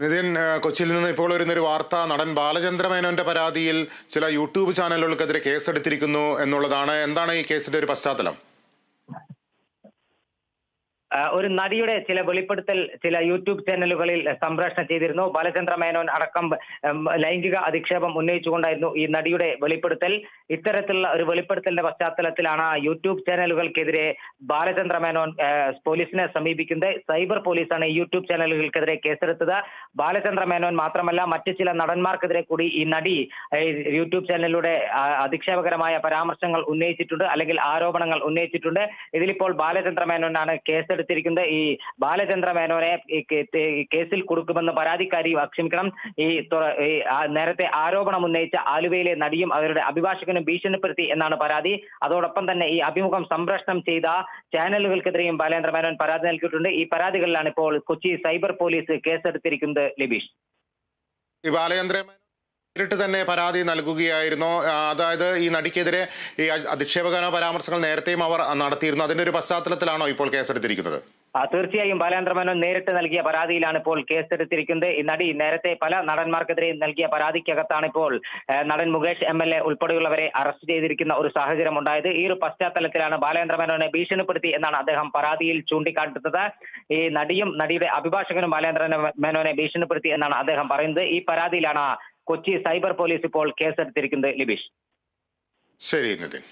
നിതിൻ കൊച്ചിയിൽ നിന്ന് ഇപ്പോൾ വരുന്നൊരു വാർത്ത നടൻ ബാലചന്ദ്ര മേനോന്റെ പരാതിയിൽ ചില യൂട്യൂബ് ചാനലുകൾക്കെതിരെ കേസെടുത്തിരിക്കുന്നു എന്നുള്ളതാണ്. എന്താണ് ഈ കേസിന്റെ ഒരു പശ്ചാത്തലം? ഒരു നടിയുടെ ചില വെളിപ്പെടുത്തൽ ചില യൂട്യൂബ് ചാനലുകളിൽ സംപ്രേഷണം ചെയ്തിരുന്നു. ബാലചന്ദ്ര മേനോൻ അടക്കം ലൈംഗിക അധിക്ഷേപം ഉന്നയിച്ചുകൊണ്ടായിരുന്നു ഈ നടിയുടെ വെളിപ്പെടുത്തൽ. ഇത്തരത്തിലുള്ള ഒരു വെളിപ്പെടുത്തലിന്റെ പശ്ചാത്തലത്തിലാണ് യൂട്യൂബ് ചാനലുകൾക്കെതിരെ ബാലചന്ദ്ര മേനോൻ പോലീസിനെ സമീപിക്കുന്നത്. സൈബർ പോലീസാണ് യൂട്യൂബ് ചാനലുകൾക്കെതിരെ കേസെടുത്തത്. ബാലചന്ദ്ര മേനോൻ മാത്രമല്ല മറ്റ് ചില നടന്മാർക്കെതിരെ കൂടി ഈ നടി യൂട്യൂബ് ചാനലിലൂടെ അധിക്ഷേപകരമായ പരാമർശങ്ങൾ ഉന്നയിച്ചിട്ടുണ്ട് അല്ലെങ്കിൽ ആരോപണങ്ങൾ ഉന്നയിച്ചിട്ടുണ്ട്. ഇതിലിപ്പോൾ ബാലചന്ദ്ര മേനോനാണ് കേസെടുത്തിരിക്കുന്നത് ഈ ബാലചന്ദ്ര മേനോനെ കേസിൽ കൊടുക്കുമെന്ന് പരാതിക്കാരി ക്ഷമിക്കണം ഈ നേരത്തെ ആരോപണം ഉന്നയിച്ച ആലുവയിലെ നടിയും അവരുടെ അഭിഭാഷകനും ഭീഷണിപ്പെടുത്തി എന്നാണ് പരാതി. അതോടൊപ്പം തന്നെ ഈ അഭിമുഖം സംപ്രേഷണം ചെയ്ത ചാനലുകൾക്കെതിരെയും ബാലേന്ദ്ര മേനോൻ പരാതി നൽകിയിട്ടുണ്ട്. ഈ പരാതികളിലാണ് ഇപ്പോൾ കൊച്ചി സൈബർ പോലീസ് കേസെടുത്തിരിക്കുന്നത് ലബീഷ്. ഈ ബാലചന്ദ്ര നേരിട്ട് തന്നെ പരാതി നൽകുകയായിരുന്നു. അതായത് ഈ നടിക്കെതിരെ ഈ അധിക്ഷേപകനോ പരാമർശങ്ങൾ നേരത്തെയും അവർ നടത്തിയിരുന്നു. അതിന്റെ ഒരു പശ്ചാത്തലത്തിലാണോ ഇപ്പോൾ കേസെടുത്തിരിക്കുന്നത്? തീർച്ചയായും ബാലേന്ദ്ര മേനോൻ നേരിട്ട് നൽകിയ പരാതിയിലാണ് ഇപ്പോൾ കേസെടുത്തിരിക്കുന്നത്. ഈ നടി നേരത്തെ പല നടന്മാർക്കെതിരെ നൽകിയ പരാതിക്കകത്താണ് ഇപ്പോൾ നടൻ മുകേഷ് എം എൽ എ ഉൾപ്പെടെയുള്ളവരെ അറസ്റ്റ് ചെയ്തിരിക്കുന്ന ഒരു സാഹചര്യം ഉണ്ടായത് ഈ ഒരു പശ്ചാത്തലത്തിലാണ് ബാലേന്ദ്ര മേനോനെ ഭീഷണിപ്പെടുത്തി എന്നാണ് അദ്ദേഹം പരാതിയിൽ ചൂണ്ടിക്കാട്ടുന്നത്. ഈ നടിയും നടിയുടെ അഭിഭാഷകനും ബാലേന്ദ്ര മേനോനെ ഭീഷണിപ്പെടുത്തി എന്നാണ് അദ്ദേഹം പറയുന്നത്. ഈ പരാതിയിലാണ് കൊച്ചി സൈബർ പോലീസ് ഇപ്പോൾ കേസെടുത്തിരിക്കുന്നത് ലിബീഷ്. ശരി നിതിൻ.